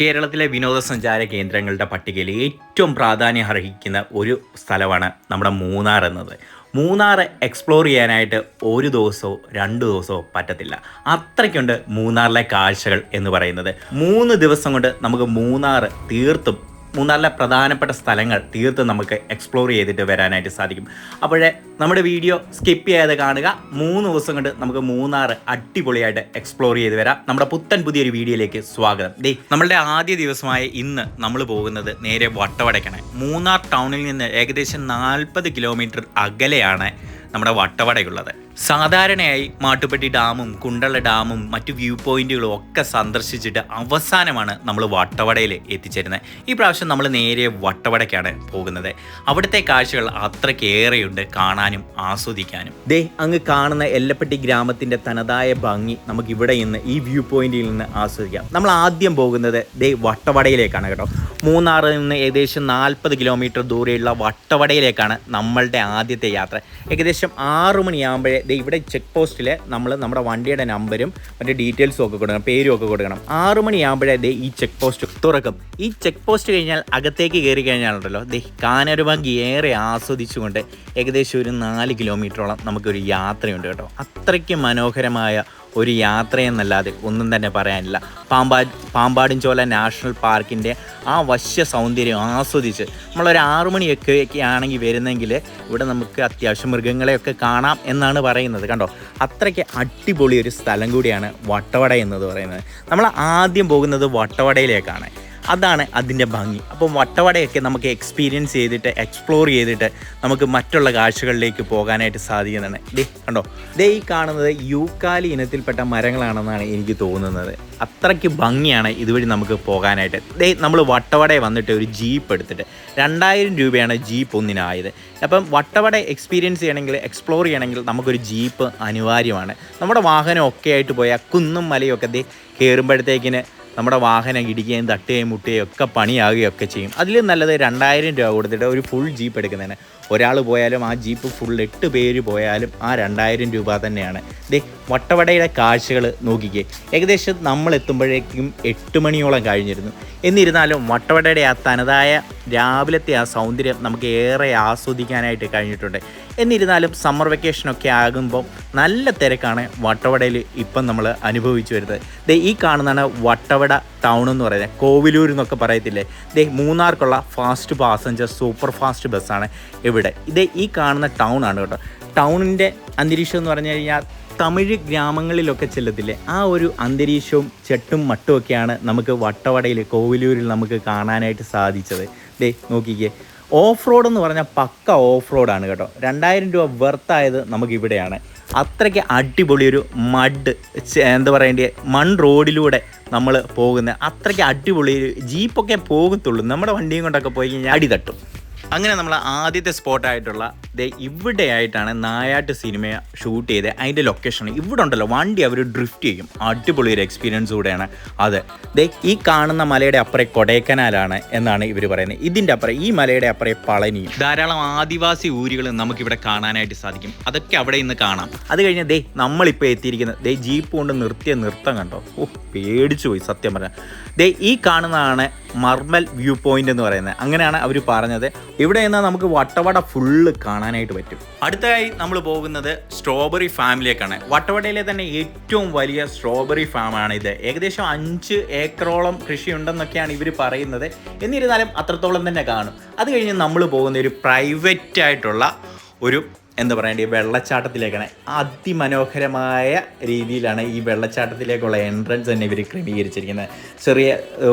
കേരളത്തിലെ വിനോദസഞ്ചാര കേന്ദ്രങ്ങളുടെ പട്ടികയിൽ ഏറ്റവും പ്രാധാന്യം അർഹിക്കുന്ന ഒരു സ്ഥലമാണ് നമ്മുടെ മൂന്നാർ എന്നത്. മൂന്നാർ എക്സ്പ്ലോർ ചെയ്യാനായിട്ട് ഒരു ദിവസമോ രണ്ട് ദിവസമോ പറ്റത്തില്ല. അത്രയ്ക്കുണ്ട് മൂന്നാറിലെ കാഴ്ചകൾ എന്ന് പറയുന്നത്. മൂന്ന് ദിവസം കൊണ്ട് നമുക്ക് മൂന്നാർ തീർത്തും മൂന്നാറിലെ പ്രധാനപ്പെട്ട സ്ഥലങ്ങൾ തീർത്ത് നമുക്ക് എക്സ്പ്ലോർ ചെയ്തിട്ട് വരാനായിട്ട് സാധിക്കും. അപ്പോഴേ നമ്മുടെ വീഡിയോ സ്കിപ്പ് ചെയ്യാതെ കാണുക. മൂന്ന് ദിവസം കൊണ്ട് നമുക്ക് മൂന്നാർ അടിപൊളിയായിട്ട് എക്സ്പ്ലോർ ചെയ്ത് വരാം. നമ്മുടെ പുത്തൻ പുതിയൊരു വീഡിയോയിലേക്ക് സ്വാഗതം. ദേ നമ്മളുടെ ആദ്യ ദിവസമായ ഇന്ന് നമ്മൾ പോകുന്നത് നേരെ വട്ടവടയ്ക്കാണ്. മൂന്നാർ ടൗണിൽ നിന്ന് ഏകദേശം നാൽപ്പത് കിലോമീറ്റർ അകലെയാണ് നമ്മുടെ വട്ടവടയുള്ളത്. സാധാരണയായി മാട്ടുപ്പെട്ടി ഡാമും കുണ്ടള ഡാമും മറ്റു വ്യൂ പോയിന്റുകളും ഒക്കെ സന്ദർശിച്ചിട്ട് അവസാനമാണ് നമ്മൾ വട്ടവടയിൽ എത്തിച്ചേരുന്നത്. ഈ പ്രാവശ്യം നമ്മൾ നേരെ വട്ടവടയ്ക്കാണ് പോകുന്നത്. അവിടുത്തെ കാഴ്ചകൾ അത്രയ്ക്കേറെയുണ്ട് കാണാനും ആസ്വദിക്കാനും. ദേ അങ്ങ് കാണുന്ന എല്ലപ്പെട്ടി ഗ്രാമത്തിന്റെ തനതായ ഭംഗി നമുക്ക് ഇവിടെ നിന്ന് ഈ വ്യൂ പോയിന്റിൽ നിന്ന് ആസ്വദിക്കാം. നമ്മൾ ആദ്യം പോകുന്നത് ദേ വട്ടവടയിലേക്കാണ് കേട്ടോ. മൂന്നാറിൽ നിന്ന് ഏകദേശം നാൽപ്പത് കിലോമീറ്റർ ദൂരെയുള്ള വട്ടവടയിലേക്കാണ് നമ്മളുടെ ആദ്യത്തെ യാത്ര. ഏകദേശം ആറു മണിയാകുമ്പോഴേ ദേ ഇവിടെ ചെക്ക് പോസ്റ്റിൽ നമ്മൾ നമ്മുടെ വണ്ടിയുടെ നമ്പരും മറ്റേ ഡീറ്റെയിൽസും ഒക്കെ കൊടുക്കണം പേരും ഒക്കെ കൊടുക്കണം. ആറു മണിയാകുമ്പോഴേ ദേ ഈ ചെക്ക് പോസ്റ്റ് തുറക്കും. ഈ ചെക്ക് പോസ്റ്റ് കഴിഞ്ഞാൽ അകത്തേക്ക് കയറി കഴിഞ്ഞാലുണ്ടല്ലോ ദേ കാനരുഭംഗി ഏറെ ആസ്വദിച്ചുകൊണ്ട് ഏകദേശം ഒരു നാല് കിലോമീറ്ററോളം നമുക്കൊരു യാത്രയുണ്ട് കേട്ടോ. അത്രയ്ക്ക് മനോഹരമായ ഒരു യാത്രയെന്നല്ലാതെ ഒന്നും തന്നെ പറയാനില്ല. പാമ്പാ പാമ്പാടിഞ്ചോല നാഷണൽ പാർക്കിന്റെ ആ വശ്യ സൗന്ദര്യം ആസ്വദിച്ച് നമ്മളൊരു ആറു മണിയൊക്കെ ആണെങ്കിൽ വരുന്നെങ്കിൽ ഇവിടെ നമുക്ക് അത്യാവശ്യം മൃഗങ്ങളെയൊക്കെ കാണാം എന്നാണ് പറയുന്നത്. കണ്ടോ? അത്രയ്ക്ക് അടിപൊളി ഒരു സ്ഥലം കൂടിയാണ് വട്ടവട എന്നത് പറയുന്നത്. നമ്മൾ ആദ്യം പോകുന്നത് വട്ടവടയിലേക്കാണ്. അതാണ് അതിന്റെ ഭംഗി. അപ്പം വട്ടവടയൊക്കെ നമുക്ക് എക്സ്പീരിയൻസ് ചെയ്തിട്ട് എക്സ്പ്ലോർ ചെയ്തിട്ട് നമുക്ക് മറ്റുള്ള കാഴ്ചകളിലേക്ക് പോകാനായിട്ട് സാധിക്കുന്നതാണ്. ദേ കണ്ടോ? ദേ ഈ കാണുന്നത് യൂക്കാലി ഇനത്തിൽപ്പെട്ട മരങ്ങളാണെന്നാണ് എനിക്ക് തോന്നുന്നത്. അത്രയ്ക്ക് ഭംഗിയാണ് ഇതുവഴി നമുക്ക് പോകാനായിട്ട്. ദേ നമ്മൾ വട്ടവട വന്നിട്ട് ഒരു ജീപ്പ് എടുത്തിട്ട് രണ്ടായിരം രൂപയാണ് ജീപ്പ് ഒന്നിനായത്. അപ്പം വട്ടവട എക്സ്പീരിയൻസ് ചെയ്യണമെങ്കിൽ എക്സ്പ്ലോർ ചെയ്യണമെങ്കിൽ നമുക്കൊരു ജീപ്പ് അനിവാര്യമാണ്. നമ്മുടെ വാഹനം ഒക്കെ ആയിട്ട് പോയാൽ കുന്നും മലയും ഒക്കെ ദേ കയറുമ്പോഴത്തേക്കിന് നമ്മുടെ വാഹനം ഇടിക്കുകയും തട്ടുകയും മുട്ടുകയും ഒക്കെ പണിയാകുകയും ചെയ്യും. അതിൽ നല്ലത് രണ്ടായിരം രൂപ കൊടുത്തിട്ട് ഒരു ഫുൾ ജീപ്പ് എടുക്കുന്നതിന്. ഒരാൾ പോയാലും ആ ജീപ്പ് ഫുൾ എട്ട് പേര് പോയാലും ആ രണ്ടായിരം രൂപ തന്നെയാണ്. ദേ വട്ടവടയുടെ കാഴ്ചകൾ നോക്കിക്കേ. ഏകദേശം നമ്മൾ എത്തുമ്പോഴേക്കും എട്ട് മണിയോളം കഴിഞ്ഞിരുന്നു. എന്നിരുന്നാലും വട്ടവടയുടെ ആ തനതായ രാവിലത്തെ ആ സൗന്ദര്യം നമുക്ക് ഏറെ ആസ്വദിക്കാനായിട്ട് കഴിഞ്ഞിട്ടുണ്ട്. എന്നിരുന്നാലും സമ്മർ വെക്കേഷനൊക്കെ ആകുമ്പോൾ നല്ല തിരക്കാണ് വട്ടവടയിൽ ഇപ്പം നമ്മൾ അനുഭവിച്ചു വരുന്നത്. ദേ ഈ കാണുന്നതാണ് വട്ടവട ടൗൺ എന്ന് പറയുന്നത്. കോവിലൂർ എന്നൊക്കെ പറയത്തില്ലേ? ദേ മൂന്നാർക്കുള്ള ഫാസ്റ്റ് പാസഞ്ചർ സൂപ്പർ ഫാസ്റ്റ് ബസ്സാണ് ഇവിടെ ഇത് ഈ കാണുന്ന ടൗൺ ആണ് കേട്ടോ. ടൗണിന്റെ അന്തരീക്ഷം എന്ന് പറഞ്ഞു കഴിഞ്ഞാൽ തമിഴ് ഗ്രാമങ്ങളിലൊക്കെ ചെല്ലത്തില്ലേ ആ ഒരു അന്തരീക്ഷവും ചെട്ടും മട്ടും ഒക്കെയാണ് നമുക്ക് വട്ടവടയിൽ കോവിലൂരിൽ നമുക്ക് കാണാനായിട്ട് സാധിച്ചത്. ദേ നോക്കിക്കേ. ഓഫ് റോഡ് എന്ന് പറഞ്ഞാൽ പക്ക ഓഫ് റോഡാണ് കേട്ടോ. രണ്ടായിരം രൂപ വെർത്തായത് നമുക്കിവിടെയാണ് അത്രയ്ക്ക് അടിപൊളി ഒരു മഡ് എന്താ പറയേണ്ടത് മൺ റോഡിലൂടെ നമ്മൾ പോകുന്നത് അത്രയ്ക്ക് അടിപൊളി ജീപ്പൊക്കെ പോകത്തുള്ളൂ. നമ്മുടെ വണ്ടിയും കൊണ്ടൊക്കെ പോയി കഴിഞ്ഞാൽ അടി തട്ടും. അങ്ങനെ നമ്മൾ ആദ്യത്തെ സ്പോട്ടായിട്ടുള്ള ദേ ഇവിടെയായിട്ടാണ് നായാട്ട് സിനിമ ഷൂട്ട് ചെയ്ത്. അതിന്റെ ലൊക്കേഷൻ ഇവിടെ ഉണ്ടല്ലോ വണ്ടി അവർ ഡ്രിഫ്റ്റ് ചെയ്യും. അടിപൊളി ഒരു എക്സ്പീരിയൻസ് കൂടെയാണ് അത്. ദേ ഈ കാണുന്ന മലയുടെ അപ്പുറേ കൊടൈക്കനാലാണ് എന്നാണ് ഇവർ പറയുന്നത്. ഇതിന്റെ അപ്പുറം ഈ മലയുടെ അപ്പുറേ പളനിയും. ധാരാളം ആദിവാസി ഊരുകൾ നമുക്കിവിടെ കാണാനായിട്ട് സാധിക്കും. അതൊക്കെ അവിടെ ഇന്ന് കാണാം. അത് കഴിഞ്ഞ് ദേ നമ്മളിപ്പോൾ എത്തിയിരിക്കുന്നത് ദേ ജീപ്പ് കൊണ്ട് നിർത്തിയ നൃത്തം കണ്ടോ? ഓ പേടിച്ചു പോയി സത്യം പറഞ്ഞാൽ ദേ ഈ കാണുന്നതാണ് മർമൽ വ്യൂ പോയിന്റ് എന്ന് പറയുന്നത്. അങ്ങനെയാണ് അവർ പറഞ്ഞത്. ഇവിടെ നിന്ന് നമുക്ക് വട്ടവട ഫുള്ള് കാണാനായിട്ട് പറ്റും. അടുത്തതായി നമ്മൾ പോകുന്നത് സ്ട്രോബെറി ഫാമിലേക്കാണ് വട്ടവടയിലെ തന്നെ ഏറ്റവും വലിയ സ്ട്രോബെറി ഫാമാണ് ഇത്. ഏകദേശം അഞ്ച് ഏക്കറോളം കൃഷി ഉണ്ടെന്നൊക്കെയാണ് ഇവർ പറയുന്നത്. എന്നിരുന്നാലും അത്രത്തോളം തന്നെ കാണും. അത് കഴിഞ്ഞ് നമ്മൾ പോകുന്ന ഒരു പ്രൈവറ്റ് ആയിട്ടുള്ള ഒരു എന്താ പറയേണ്ടത് ഈ വെള്ളച്ചാട്ടത്തിലേക്കാണ്. അതിമനോഹരമായ രീതിയിലാണ് ഈ വെള്ളച്ചാട്ടത്തിലേക്കുള്ള എൻട്രൻസ് തന്നെ ഇവർ ക്രമീകരിച്ചിരിക്കുന്നത്. ചെറിയ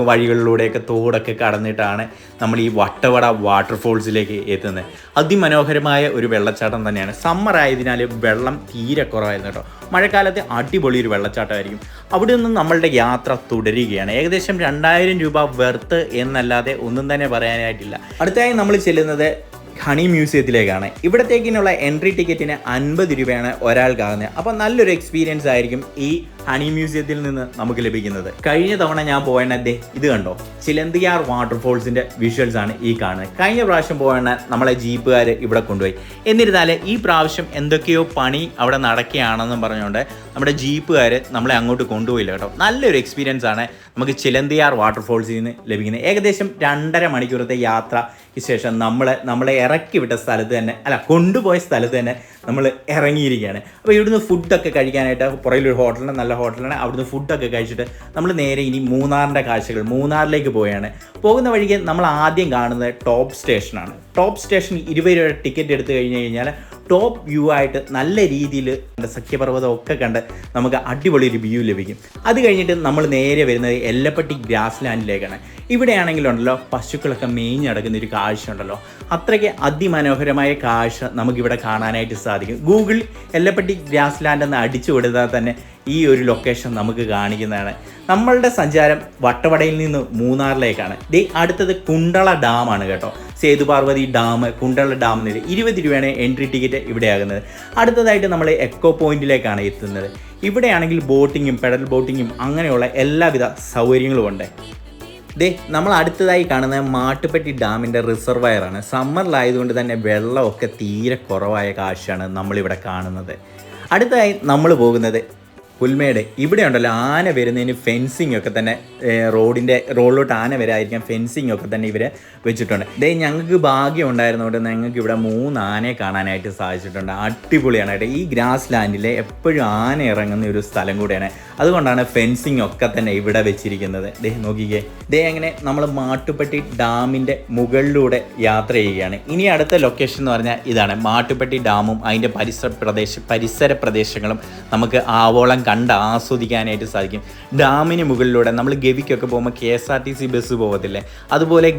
വഴികളിലൂടെയൊക്കെ തോടൊക്കെ കടന്നിട്ടാണ് നമ്മൾ ഈ വട്ടവട വാട്ടർഫോൾസിലേക്ക് എത്തുന്നത്. അതിമനോഹരമായ ഒരു വെള്ളച്ചാട്ടം തന്നെയാണ്. സമ്മർ ആയതിനാൽ വെള്ളം തീരെ കുറവായിരുന്നു കേട്ടോ. മഴക്കാലത്ത് അടിപൊളി ഒരു വെള്ളച്ചാട്ടമായിരിക്കും. അവിടെ നിന്നും നമ്മളുടെ യാത്ര തുടരുകയാണ്. ഏകദേശം രണ്ടായിരം രൂപ വെർത്ത് എന്നല്ലാതെ ഒന്നും തന്നെ പറയാനായിട്ടില്ല. അടുത്തായി നമ്മൾ ചെല്ലുന്നത് ഹണി മ്യൂസിയത്തിലേക്കാണ്. ഇവിടത്തേക്കിനുള്ള എൻട്രി ടിക്കറ്റിന് അൻപത് രൂപയാണ് ഒരാൾക്കാകുന്നത് അപ്പോൾ നല്ലൊരു എക്സ്പീരിയൻസ് ആയിരിക്കും ഈ ഹണി മ്യൂസിയത്തിൽ നിന്ന് നമുക്ക് ലഭിക്കുന്നത്. കഴിഞ്ഞ തവണ ഞാൻ പോയണത് ഇത് കണ്ടോ? ചിലന്തിയാർ വാട്ടർഫോൾസിന്റെ വിഷ്വൽസ് ആണ് ഈ കാണുന്നത്. കഴിഞ്ഞ പ്രാവശ്യം പോയണ നമ്മളെ ജീപ്പുകാർ ഇവിടെ കൊണ്ടുപോയി. എന്നിരുന്നാൽ ഈ പ്രാവശ്യം എന്തൊക്കെയോ പണി അവിടെ നടക്കുകയാണെന്നും പറഞ്ഞുകൊണ്ട് നമ്മുടെ ജീപ്പുകാർ നമ്മളെ അങ്ങോട്ട് കൊണ്ടുപോയില്ല കേട്ടോ. നല്ലൊരു എക്സ്പീരിയൻസ് ആണ് നമുക്ക് ചിലന്തിയാർ വാട്ടർഫോൾസിൽ നിന്ന് ലഭിക്കുന്നത്. ഏകദേശം രണ്ടര മണിക്കൂറത്തെ യാത്രയ്ക്ക് ശേഷം നമ്മൾ നമ്മളെ ഇറക്കി വിട്ട സ്ഥലത്ത് തന്നെ അല്ല കൊണ്ടുപോയ സ്ഥലത്ത് തന്നെ നമ്മൾ ഇറങ്ങിയിരിക്കുകയാണ്. അപ്പോൾ ഇവിടുന്ന് ഫുഡൊക്കെ കഴിക്കാനായിട്ട് പുറയിലൊരു ഹോട്ടലിന്റെ നല്ല ഹോട്ടലാണ് അവിടുന്ന് ഫുഡൊക്കെ കഴിച്ചിട്ട് നമ്മൾ നേരെ ഇനി മൂന്നാറിന്റെ കാഴ്ചകൾ മൂന്നാറിലേക്ക് പോവുകയാണ് പോകുന്ന വഴിക്ക് നമ്മൾ ആദ്യം കാണുന്നത് ടോപ്പ് സ്റ്റേഷനാണ് ടോപ്പ് സ്റ്റേഷൻ ഇരുപത് രൂപ ടിക്കറ്റ് എടുത്തു കഴിഞ്ഞ് കഴിഞ്ഞാൽ ടോപ്പ് വ്യൂ ആയിട്ട് നല്ല രീതിയിൽ സഖ്യപർവതം ഒക്കെ കണ്ട് നമുക്ക് അടിപൊളി ഒരു വ്യൂ ലഭിക്കും. അത് കഴിഞ്ഞിട്ട് നമ്മൾ നേരെ വരുന്നത് എല്ലപ്പട്ടി ഗ്രാസ് ലാൻഡിലേക്കാണ് ഇവിടെയാണെങ്കിലുണ്ടല്ലോ പശുക്കളൊക്കെ മേഞ്ഞ് നടക്കുന്ന ഒരു കാഴ്ച ഉണ്ടല്ലോ. അത്രയ്ക്ക് അതിമനോഹരമായ കാഴ്ച നമുക്കിവിടെ കാണാനായിട്ട് സാധിക്കും. ഗൂഗിൾ എല്ലപ്പട്ടി ഗ്രാസ് ലാൻഡ് എന്ന് അടിച്ചു കൊടുത്താൽ തന്നെ ഈ ഒരു ലൊക്കേഷൻ നമുക്ക് കാണിക്കുന്നതാണ്. നമ്മളുടെ സഞ്ചാരം വട്ടവടയിൽ നിന്ന് മൂന്നാറിലേക്കാണ്. ദേ അടുത്തത് കുണ്ടള ഡാമാണ് കേട്ടോ. സേതുപാർവതി ഡാം കുണ്ടള ഡാം എന്നിട്ട് ഇരുപത് രൂപയാണ് എൻട്രി ടിക്കറ്റ് ഇവിടെ ആകുന്നത് അടുത്തതായിട്ട് നമ്മൾ എക്കോ പോയിന്റിലേക്കാണ് എത്തുന്നത്. ഇവിടെയാണെങ്കിൽ ബോട്ടിങ്ങും പെഡൽ ബോട്ടിങ്ങും അങ്ങനെയുള്ള എല്ലാവിധ സൗകര്യങ്ങളും ഉണ്ട്. ദേ നമ്മൾ അടുത്തതായി കാണുന്ന മാട്ടുപ്പെട്ടി ഡാമിന്റെ റിസർവയറാണ്. സമ്മറിലായതുകൊണ്ട് തന്നെ വെള്ളമൊക്കെ തീരെ കുറവായ കാഴ്ചയാണ് നമ്മളിവിടെ കാണുന്നത്. അടുത്തതായി നമ്മൾ പോകുന്നത് പുൽമേട്. ഇവിടെ ഉണ്ടല്ലോ ആന വരുന്നതിന് ഫെൻസിങ് ഒക്കെ തന്നെ റോഡിന്റെ റോഡിലോട്ട് ആന വരായിരിക്കാം ഫെൻസിങ് ഒക്കെ തന്നെ ഇവർ വെച്ചിട്ടുണ്ട്. ദേ ഞങ്ങൾക്ക് ഭാഗ്യം ഉണ്ടായിരുന്നതുകൊണ്ട് ഞങ്ങൾക്ക് ഇവിടെ മൂന്ന് ആനയെ കാണാനായിട്ട് സാധിച്ചിട്ടുണ്ട്. അടിപൊളിയാണ് കേട്ടോ ഈ ഗ്രാസ് ലാൻഡിലെ എപ്പോഴും ആന ഇറങ്ങുന്ന ഒരു സ്ഥലം കൂടിയാണ്. അതുകൊണ്ടാണ് ഫെൻസിങ് ഒക്കെ തന്നെ ഇവിടെ വെച്ചിരിക്കുന്നത്. ദേ നോക്കിക്കേ. ദേ അങ്ങനെ നമ്മൾ മാട്ടുപ്പെട്ടി ഡാമിന്റെ മുകളിലൂടെ യാത്ര ചെയ്യുകയാണ്. ഇനി അടുത്ത ലൊക്കേഷൻ എന്ന് പറഞ്ഞാൽ ഇതാണ്. മാട്ടുപ്പെട്ടി ഡാമും അതിന്റെ പരിസര പ്രദേശ പരിസര പ്രദേശങ്ങളും നമുക്ക് ആവോളം കണ്ട് ആസ്വദിക്കാനായിട്ട് സാധിക്കും. ഡാമിന് മുകളിലൂടെ നമ്മൾ ഗവിക്കൊക്കെ പോകുമ്പോൾ K S R T C bus പോകത്തില്ലേ? അതുപോലെ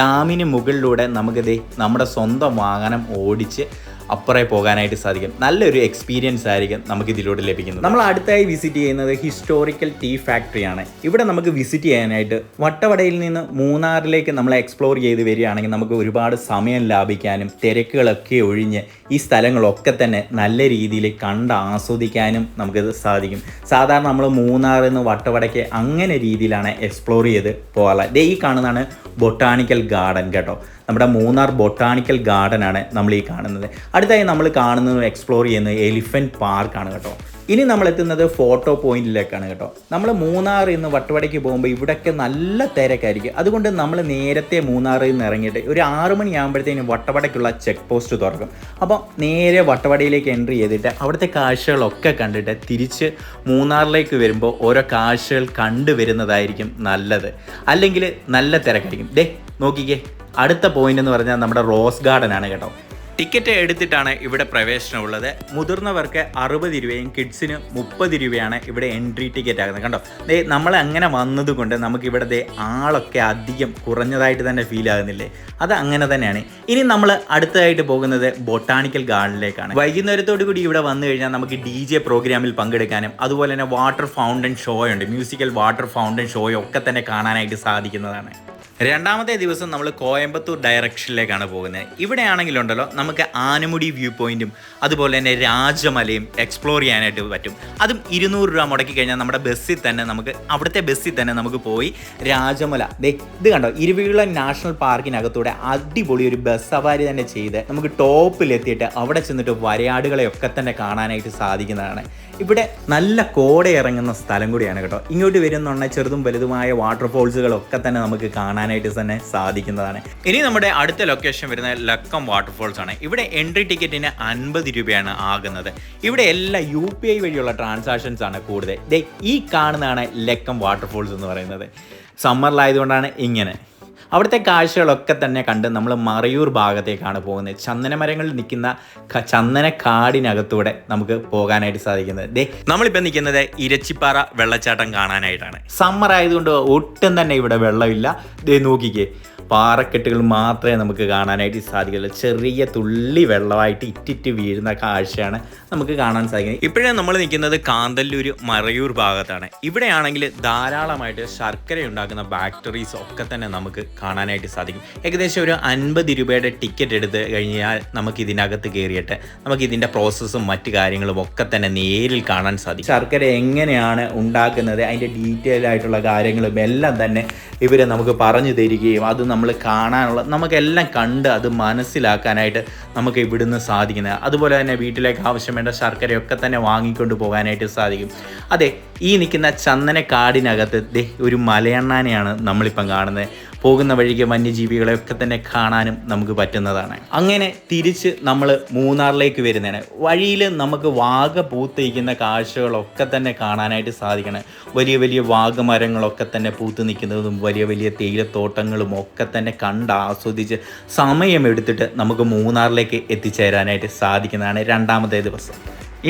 ഡാമിന് മുകളിലൂടെ നമുക്കിത് നമ്മുടെ സ്വന്തം വാഹനം ഓടിച്ച് അപ്പുറേ പോകാനായിട്ട് സാധിക്കും. നല്ലൊരു എക്സ്പീരിയൻസ് ആയിരിക്കും നമുക്ക് ഇതിലൂടെ ലഭിക്കുന്നത്. നമ്മൾ അടുത്തായി വിസിറ്റ് ചെയ്യുന്നത് ഹിസ്റ്റോറിക്കൽ ടീ ഫാക്ടറിയാണ് ഇവിടെ നമുക്ക് വിസിറ്റ് ചെയ്യാനായിട്ട് വട്ടവടയിൽ നിന്ന് മൂന്നാറിലേക്ക് നമ്മൾ എക്സ്പ്ലോർ ചെയ്ത് വരികയാണെങ്കിൽ നമുക്ക് ഒരുപാട് സമയം ലാഭിക്കാനും തിരക്കുകളൊക്കെ ഒഴിഞ്ഞ് ഈ സ്ഥലങ്ങളൊക്കെ തന്നെ നല്ല രീതിയിൽ കണ്ട് ആസ്വദിക്കാനും നമുക്ക് സാധിക്കും. സാധാരണ നമ്മൾ മൂന്നാറിൽ നിന്ന് വട്ടവടയ്ക്ക് അങ്ങനെ രീതിയിലാണ് എക്സ്പ്ലോർ ചെയ്ത് പോകാറുള്ളത്. ഈ കാണുന്നതാണ് ബൊട്ടാണിക്കൽ ഗാർഡൻ കേട്ടോ. നമ്മുടെ മൂന്നാർ ബൊട്ടാണിക്കൽ ഗാർഡൻ ആണ് നമ്മൾ ഈ കാണുന്നത്. അടുത്തായി നമ്മൾ കാണുന്നത് എക്സ്പ്ലോർ ചെയ്യുന്നത് എലിഫന്റ് പാർക്കാണ് കേട്ടോ. ഇനി നമ്മൾ എത്തുന്നത് ഫോട്ടോ പോയിന്റിലേക്കാണ് കേട്ടോ. നമ്മൾ മൂന്നാറിൽ നിന്ന് വട്ടവടയ്ക്ക് പോകുമ്പോൾ ഇവിടെയൊക്കെ നല്ല തിരക്കായിരിക്കും. അതുകൊണ്ട് നമ്മൾ നേരത്തെ മൂന്നാറിൽ നിന്ന് ഇറങ്ങിയിട്ട് ഒരു ആറ് മണിയാകുമ്പോഴത്തേനും വട്ടവടയ്ക്കുള്ള ചെക്ക് പോസ്റ്റ് തുറക്കും. അപ്പോൾ നേരെ വട്ടവടയിലേക്ക് എൻട്രി ചെയ്തിട്ട് അവിടുത്തെ കാഴ്ചകളൊക്കെ കണ്ടിട്ട് തിരിച്ച് മൂന്നാറിലേക്ക് വരുമ്പോൾ ഓരോ കാഴ്ചകൾ കണ്ടുവരുന്നതായിരിക്കും നല്ലത്. അല്ലെങ്കിൽ നല്ല തിരക്കായിരിക്കും. ദേ നോക്കിക്കേ. അടുത്ത പോയിന്റ് എന്ന് പറഞ്ഞാൽ നമ്മുടെ റോസ് ഗാർഡൻ ആണ് കേട്ടോ. ടിക്കറ്റ് എടുത്തിട്ടാണ് ഇവിടെ പ്രവേശനമുള്ളത് മുതിർന്നവർക്ക് അറുപത് രൂപയും കിഡ്സിന് മുപ്പത് രൂപയാണ് ഇവിടെ എൻട്രി ടിക്കറ്റ് ആകുന്നത് കണ്ടോ? ദേ നമ്മൾ അങ്ങനെ വന്നതുകൊണ്ട് നമുക്ക് ഇവിടെ ദേ ആളൊക്കെ അധികം കുറഞ്ഞതായിട്ട് തന്നെ ഫീൽ ആകുന്നില്ലേ? അത് അങ്ങനെ തന്നെയാണ്. ഇനി നമ്മൾ അടുത്തതായിട്ട് പോകുന്നത് ബൊട്ടാണിക്കൽ ഗാർഡനിലേക്കാണ് വൈകുന്നേരത്തോടു കൂടി ഇവിടെ വന്നു കഴിഞ്ഞാൽ നമുക്ക് ഡി ജെ പ്രോഗ്രാമിൽ പങ്കെടുക്കാനും അതുപോലെ തന്നെ വാട്ടർ ഫൗണ്ടൻ ഷോയുണ്ട് മ്യൂസിക്കൽ വാട്ടർ ഫൗണ്ടൻ ഷോയൊക്കെ ഒക്കെ തന്നെ കാണാനായിട്ട് സാധിക്കുന്നതാണ്. രണ്ടാമത്തെ ദിവസം നമ്മൾ കോയമ്പത്തൂർ ഡയറക്ഷനിലേക്കാണ് പോകുന്നത്. ഇവിടെ ഇവിടെയാണെങ്കിലുണ്ടല്ലോ നമുക്ക് ആനമുടി വ്യൂ പോയിന്റും അതുപോലെ തന്നെ രാജമലയും എക്സ്പ്ലോർ ചെയ്യാനായിട്ട് പറ്റും. അതും ഇരുന്നൂറ് രൂപ മുടക്കി കഴിഞ്ഞാൽ നമ്മുടെ ബസ്സിൽ തന്നെ നമുക്ക് അവിടുത്തെ ബസ്സിൽ തന്നെ നമുക്ക് പോയി രാജമല. ദേ ഇത് കണ്ടോ? ഇരുവികുളം നാഷണൽ പാർക്കിനകത്തൂടെ അടിപൊളി ഒരു ബസ് സവാരി തന്നെ ചെയ്ത് നമുക്ക് ടോപ്പിലെത്തിയിട്ട് അവിടെ ചെന്നിട്ട് വരയാടുകളെയൊക്കെ തന്നെ കാണാനായിട്ട് സാധിക്കുന്നതാണ്. ഇവിടെ നല്ല കോട ഇറങ്ങുന്ന സ്ഥലം കൂടിയാണ് കേട്ടോ. ഇങ്ങോട്ട് വരുന്നുണ്ട് ചെറുതും വലുതുമായ വാട്ടർഫോൾസുകളൊക്കെ തന്നെ നമുക്ക് കാണാനായിട്ട് തന്നെ സാധിക്കുന്നതാണ്. ഇനി നമ്മുടെ അടുത്ത ലൊക്കേഷൻ വരുന്ന ലക്കം വാട്ടർഫോൾസ് ആണ്. ഇവിടെ എൻട്രി ടിക്കറ്റിന് അൻപത് രൂപയാണ് ആകുന്നത്. ഇവിടെ എല്ലാ യു പി ഐ വഴിയുള്ള ട്രാൻസാക്ഷൻസ് ആണ് കൂടുതൽ. ഈ കാണുന്നതാണ് ലക്കം വാട്ടർഫോൾസ് എന്ന് പറയുന്നത്. സമ്മറിലായതുകൊണ്ടാണ് ഇങ്ങനെ. അവിടുത്തെ കാഴ്ചകളൊക്കെ തന്നെ കണ്ട് നമ്മൾ മറയൂർ ഭാഗത്തേക്കാണ് പോകുന്നത്. ചന്ദനമരങ്ങളിൽ നിൽക്കുന്ന ചന്ദന കാടിനകത്തൂടെ നമുക്ക് പോകാനായിട്ട് സാധിക്കുന്നത്. ദേ നമ്മളിപ്പോൾ നിൽക്കുന്നത് ഇരച്ചിപ്പാറ വെള്ളച്ചാട്ടം കാണാനായിട്ടാണ്. സമ്മർ ആയതുകൊണ്ട് ഒട്ടും തന്നെ ഇവിടെ വെള്ളമില്ല. ദേ നോക്കിക്കേ. പാറക്കെട്ടുകൾ മാത്രമേ നമുക്ക് കാണാനായിട്ട് സാധിക്കുള്ളൂ. ചെറിയ തുള്ളി വെള്ളമായിട്ട് ഇറ്റിറ്റ് വീഴുന്ന കാഴ്ചയാണ് നമുക്ക് കാണാൻ സാധിക്കുന്നത്. ഇപ്പോഴേ നമ്മൾ നിൽക്കുന്നത് കാന്തല്ലൂർ മറയൂർ ഭാഗത്താണ്. ഇവിടെയാണെങ്കിൽ ധാരാളമായിട്ട് ശർക്കര ഉണ്ടാക്കുന്ന ബാക്ടറീസ് ഒക്കെ തന്നെ നമുക്ക് കാണാനായിട്ട് സാധിക്കും. ഏകദേശം ഒരു അൻപത് രൂപയുടെ ടിക്കറ്റ് എടുത്ത് കഴിഞ്ഞാൽ നമുക്ക് ഇതിനകത്ത് കയറിയിട്ട് നമുക്ക് ഇതിന്റെ പ്രോസസ്സും മറ്റു കാര്യങ്ങളും ഒക്കെ തന്നെ നേരിൽ കാണാൻ സാധിക്കും. ശർക്കര എങ്ങനെയാണ് ഉണ്ടാക്കുന്നത് അതിന്റെ ഡീറ്റെയിൽ ആയിട്ടുള്ള കാര്യങ്ങളും എല്ലാം തന്നെ ഇവർ നമുക്ക് പറഞ്ഞു തരികയും അത് നമ്മൾ കാണാനുള്ള നമുക്കെല്ലാം കണ്ട് അത് മനസ്സിലാക്കാനായിട്ട് നമുക്ക് ഇവിടുന്ന് സാധിക്കുന്നത്. അതുപോലെ തന്നെ വീട്ടിലേക്ക് ആവശ്യം വേണ്ട ശർക്കരയൊക്കെ തന്നെ വാങ്ങിക്കൊണ്ട് പോകാനായിട്ട് സാധിക്കും. അതെ ഈ നിൽക്കുന്ന ചന്ദനക്കാടിനകത്ത് ദേ ഒരു മലയണ്ണാനെയാണ് നമ്മളിപ്പം കാണുന്നത്. പോകുന്ന വഴിക്ക് വന്യജീവികളെയൊക്കെ തന്നെ കാണാനും നമുക്ക് പറ്റുന്നതാണ്. അങ്ങനെ തിരിച്ച് നമ്മൾ മൂന്നാറിലേക്ക് വരുന്നതാണ്. വഴിയിൽ നമുക്ക് വാഗ പൂത്തിരിക്കുന്ന കാഴ്ചകളൊക്കെ തന്നെ കാണാനായിട്ട് സാധിക്കണം. വലിയ വലിയ വാഗമരങ്ങളൊക്കെ തന്നെ പൂത്ത് നിൽക്കുന്നതും വലിയ വലിയ തേയിലത്തോട്ടങ്ങളും ഒക്കെ തന്നെ കണ്ട് ആസ്വദിച്ച് സമയമെടുത്തിട്ട് നമുക്ക് മൂന്നാറിലേക്ക് എത്തിച്ചേരാനായിട്ട് സാധിക്കുന്നതാണ് രണ്ടാമത്തെ ദിവസം.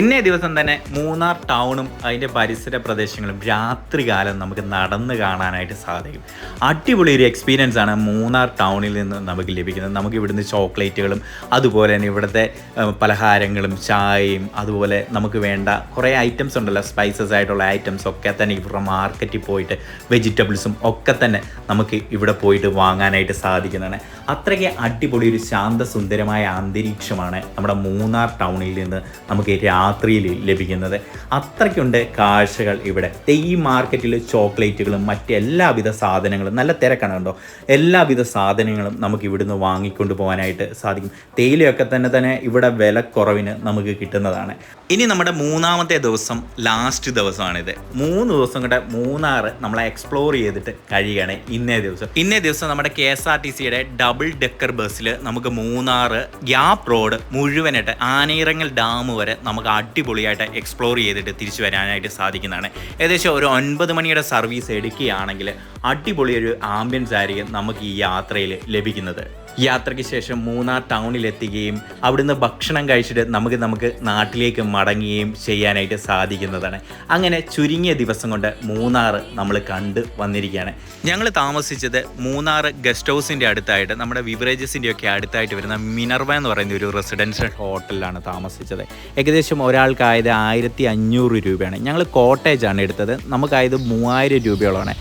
ഇന്നേ ദിവസം തന്നെ മൂന്നാർ ടൗണും അതിന്റെ പരിസര പ്രദേശങ്ങളും രാത്രികാലം നമുക്ക് നടന്ന് കാണാനായിട്ട് സാധിക്കും. അടിപൊളി ഒരു എക്സ്പീരിയൻസ് ആണ് മൂന്നാർ ടൗണിൽ നിന്ന് നമുക്ക് ലഭിക്കുന്നത്. നമുക്ക് ഇവിടുന്ന് ചോക്ലേറ്റുകളും അതുപോലെ തന്നെ ഇവിടുത്തെ പലഹാരങ്ങളും ചായയും അതുപോലെ നമുക്ക് വേണ്ട കുറേ ഐറ്റംസ് ഉണ്ടല്ലോ. സ്പൈസസ് ആയിട്ടുള്ള ഐറ്റംസ് ഒക്കെ തന്നെ ഇവിടെ മാർക്കറ്റിൽ പോയിട്ട് വെജിറ്റബിൾസും ഒക്കെ തന്നെ നമുക്ക് ഇവിടെ പോയിട്ട് വാങ്ങാനായിട്ട് സാധിക്കുന്നതാണ്. അത്രയ്ക്ക് അടിപൊളി ഒരു ശാന്തസുന്ദരമായ അന്തരീക്ഷമാണ് നമ്മുടെ മൂന്നാർ ടൗണിൽ നിന്ന് നമുക്ക് രാത്രിയിൽ ലഭിക്കുന്നത്. അത്രയ്ക്കുണ്ട് കാഴ്ചകൾ ഇവിടെ. ഈ മാർക്കറ്റിൽ ചോക്ലേറ്റുകളും മറ്റ് എല്ലാവിധ സാധനങ്ങളും നല്ല തിരക്കാണ് കണ്ടോ? എല്ലാവിധ സാധനങ്ങളും നമുക്ക് ഇവിടുന്ന് വാങ്ങിക്കൊണ്ട് പോകാനായിട്ട് സാധിക്കും. തേയിലയൊക്കെ തന്നെ തന്നെ ഇവിടെ വില കുറവിന് നമുക്ക് കിട്ടുന്നതാണ്. ഇനി നമ്മുടെ മൂന്നാമത്തെ ദിവസം ലാസ്റ്റ് ദിവസമാണിത്. മൂന്ന് ദിവസം കൂടെ മൂന്നാർ നമ്മളെ എക്സ്പ്ലോർ ചെയ്തിട്ട് കഴിയുകയാണ് ഇന്നേ ദിവസം. ഇന്നേ ദിവസം നമ്മുടെ കെ എസ് ആർ ടി സിയുടെ ഡബിൾ ഡെക്കർ ബസ്സിൽ നമുക്ക് മൂന്നാറ് ഗ്യാപ്പ് റോഡ് മുഴുവനായിട്ട് ആനയിറങ്ങൽ ഡാം വരെ നമുക്ക് അടിപൊളിയായിട്ട് എക്സ്പ്ലോർ ചെയ്തിട്ട് തിരിച്ചു വരാനായിട്ട് സാധിക്കുന്നതാണ്. ഏകദേശം ഒരു ഒൻപത് മണിയുടെ സർവീസ് എടുക്കുകയാണെങ്കിൽ അടിപൊളിയൊരു ആംബിയൻസ് ആയിരിക്കും നമുക്ക് ഈ യാത്രയിൽ ലഭിക്കുന്നത്. യാത്രയ്ക്ക് ശേഷം മൂന്നാർ ടൗണിലെത്തുകയും അവിടുന്ന് ഭക്ഷണം കഴിച്ചിട്ട് നമുക്ക് നമുക്ക് നാട്ടിലേക്ക് മടങ്ങുകയും ചെയ്യാനായിട്ട് സാധിക്കുന്നതാണ്. അങ്ങനെ ചുരുങ്ങിയ ദിവസം കൊണ്ട് മൂന്നാർ നമ്മൾ കണ്ട് വന്നിരിക്കുകയാണ്. ഞങ്ങൾ താമസിച്ചത് മൂന്നാർ ഗസ്റ്റ് ഹൗസിന്റെ അടുത്തായിട്ട് നമ്മുടെ വിവറേജസിന്റെ ഒക്കെ അടുത്തായിട്ട് വരുന്ന മിനർവ എന്ന് പറയുന്ന ഒരു റെസിഡൻഷ്യൽ ഹോട്ടലിലാണ് താമസിച്ചത്. ഏകദേശം ഒരാൾക്കായത് ആയിരത്തി അഞ്ഞൂറ് രൂപയാണ്. ഞങ്ങൾ കോട്ടേജാണ് എടുത്തത്. നമുക്കായത് മൂവായിരം രൂപയോളമാണ്.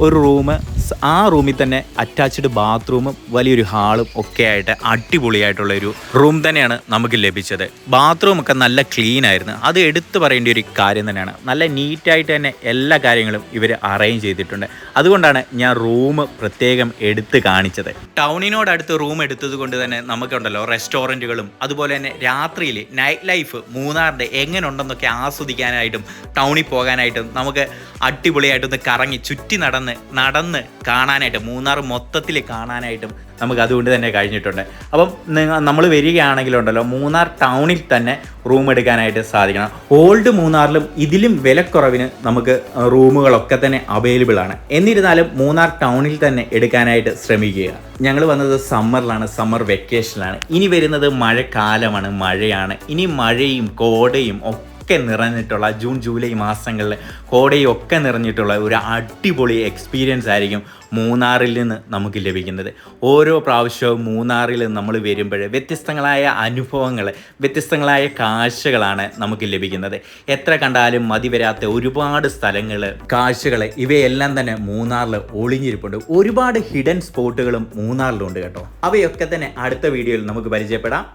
ഒരു റൂം ആ റൂമിൽ തന്നെ അറ്റാച്ച്ഡ് ബാത്റൂമും വലിയൊരു ഹാളും ഒക്കെ ആയിട്ട് അടിപൊളിയായിട്ടുള്ള ഒരു റൂം തന്നെയാണ് നമുക്ക് ലഭിച്ചത്. ബാത്റൂം ഒക്കെ നല്ല ക്ലീൻ ആയിരുന്നു. അത് എടുത്തു പറയേണ്ട ഒരു കാര്യം തന്നെയാണ്. നല്ല നീറ്റായിട്ട് തന്നെ എല്ലാ കാര്യങ്ങളും ഇവർ അറേഞ്ച് ചെയ്തിട്ടുണ്ട്. അതുകൊണ്ടാണ് ഞാൻ റൂം പ്രത്യേകം എടുത്ത് കാണിച്ചത്. ടൗണിനോടടുത്ത് റൂം എടുത്തത് കൊണ്ട് തന്നെ നമുക്കുണ്ടല്ലോ റെസ്റ്റോറന്റുകളും അതുപോലെ തന്നെ രാത്രിയിൽ നൈറ്റ് ലൈഫ് മൂന്നാറിന്റെ എങ്ങനെ ഉണ്ടെന്നൊക്കെ ആസ്വദിക്കാനായിട്ടും ടൗണിൽ പോകാനായിട്ടും നമുക്ക് അടിപൊളിയായിട്ടൊന്ന് കറങ്ങി ചുറ്റി നടന്ന് നടന്ന് കാണാനായിട്ട് മൂന്നാർ മൊത്തത്തിൽ കാണാനായിട്ടും നമുക്ക് അതുകൊണ്ട് തന്നെ കഴിഞ്ഞിട്ടുണ്ട്. അപ്പം നമ്മൾ വരികയാണെങ്കിലുണ്ടല്ലോ മൂന്നാർ ടൗണിൽ തന്നെ റൂം എടുക്കാനായിട്ട് സാധിക്കണം. ഓൾഡ് മൂന്നാറിലും ഇതിലും വിലക്കുറവിന് നമുക്ക് റൂമുകളൊക്കെ തന്നെ അവൈലബിൾ ആണ്. എന്നിരുന്നാലും മൂന്നാർ ടൗണിൽ തന്നെ എടുക്കാനായിട്ട് ശ്രമിക്കുക. ഞങ്ങൾ വന്നത് സമ്മറിലാണ് സമ്മർ വെക്കേഷനിലാണ് ഇനി വരുന്നത് മഴക്കാലമാണ് മഴയാണ്. ഇനി മഴയും കോടയും ഒക്കെ ഒക്കെ നിറഞ്ഞിട്ടുള്ള ജൂൺ ജൂലൈ മാസങ്ങളിൽ കോടയും ഒക്കെ നിറഞ്ഞിട്ടുള്ള ഒരു അടിപൊളി എക്സ്പീരിയൻസ് ആയിരിക്കും മൂന്നാറിൽ നിന്ന് നമുക്ക് ലഭിക്കുന്നത്. ഓരോ പ്രാവശ്യവും മൂന്നാറിൽ നമ്മൾ വരുമ്പോൾ വ്യത്യസ്തങ്ങളായ അനുഭവങ്ങൾ വ്യത്യസ്തങ്ങളായ കാഴ്ചകളാണ് നമുക്ക് ലഭിക്കുന്നത്. എത്ര കണ്ടാലും മതി വരാത്ത ഒരുപാട് സ്ഥലങ്ങൾ കാഴ്ചകൾ ഇവയെല്ലാം തന്നെ മൂന്നാറിൽ ഒളിഞ്ഞിരിപ്പുണ്ട്. ഒരുപാട് ഹിഡൻ സ്പോട്ടുകളും മൂന്നാറിലുണ്ട് കേട്ടോ. അവയൊക്കെ തന്നെ അടുത്ത വീഡിയോയിൽ നമുക്ക് പരിചയപ്പെടാം.